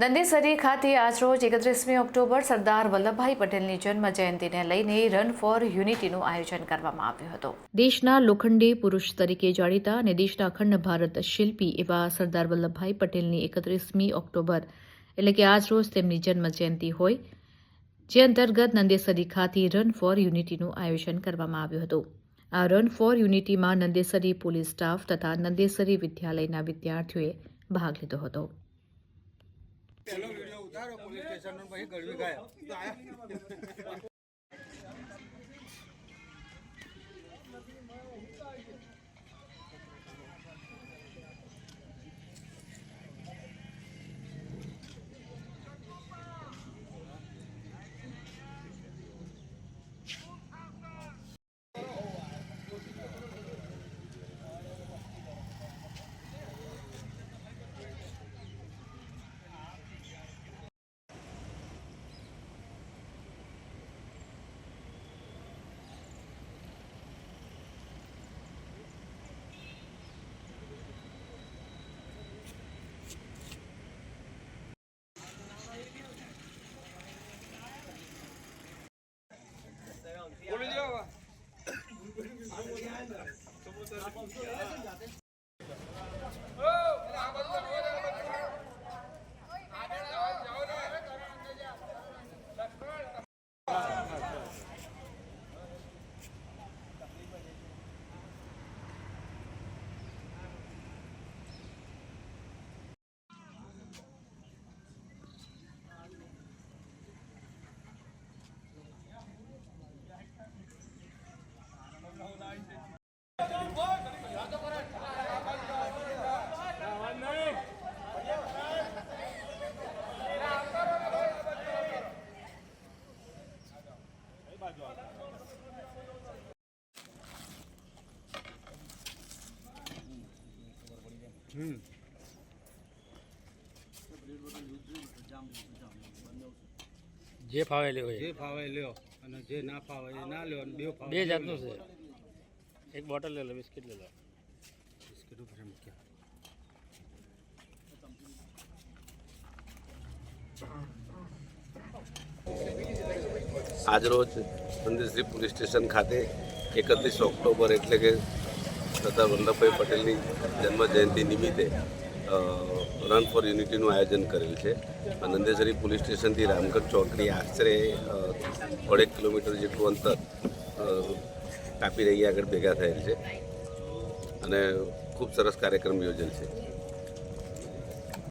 નંદેસરી ખાતે આજરોજ એકત્રીસમી ઓક્ટોબર સરદાર વલ્લભભાઈ પટેલની જન્મ જયંતિને લઈને રન ફોર યુનિટીનું આયોજન કરવામાં આવ્યું હતું. દેશના લોખંડી પુરુષ તરીકે જાણીતા અને દેશના અખંડ ભારત શિલ્પી એવા સરદાર વલ્લભભાઈ પટેલની એકત્રીસમી ઓક્ટોબર એટલે કે આજરોજ તેમની જન્મ જયંતિ હોય, જે અંતર્ગત નંદેસરી ખાતે રન ફોર યુનિટીનું આયોજન કરવામાં આવ્યું હતું. આ રન ફોર યુનિટીમાં નંદેસરી પોલીસ સ્ટાફ તથા નંદેસરી વિદ્યાલયના વિદ્યાર્થીઓએ ભાગ લીધો હતો. પહેલો વીડિયો ઉતારો પોલીસ સ્ટેશનનો પછી ગળવી ગાયો जाते हैं જે ફાવે લેવો જે એ ફાવે લ્યો અને જે ના ફાવે એ ના લ્યો અને બે ફાવે બે જાતનું છે એક બોટલ લઈ લો બિસ્કિટ લઈ લો બિસ્કિટો પછી મૂક્યા આજરોજ મંદિરશ્રી પોલીસ સ્ટેશન ખાતે એકત્રીસ ઓક્ટોબર એટલે કે સરદાર વલ્લભભાઈ પટેલની જન્મ જયંતિ નિમિત્તે રન ફોર યુનિટીનું આયોજન કરેલ છે. નંદેસરી પોલીસ સ્ટેશનથી રામગઢ ચોકડી આશરે અઢેક કિલોમીટર જેટલું અંતર કાપી રહી આગળ ભેગા થયેલ છે. અને ખૂબ સરસ કાર્યક્રમ યોજેલ છે.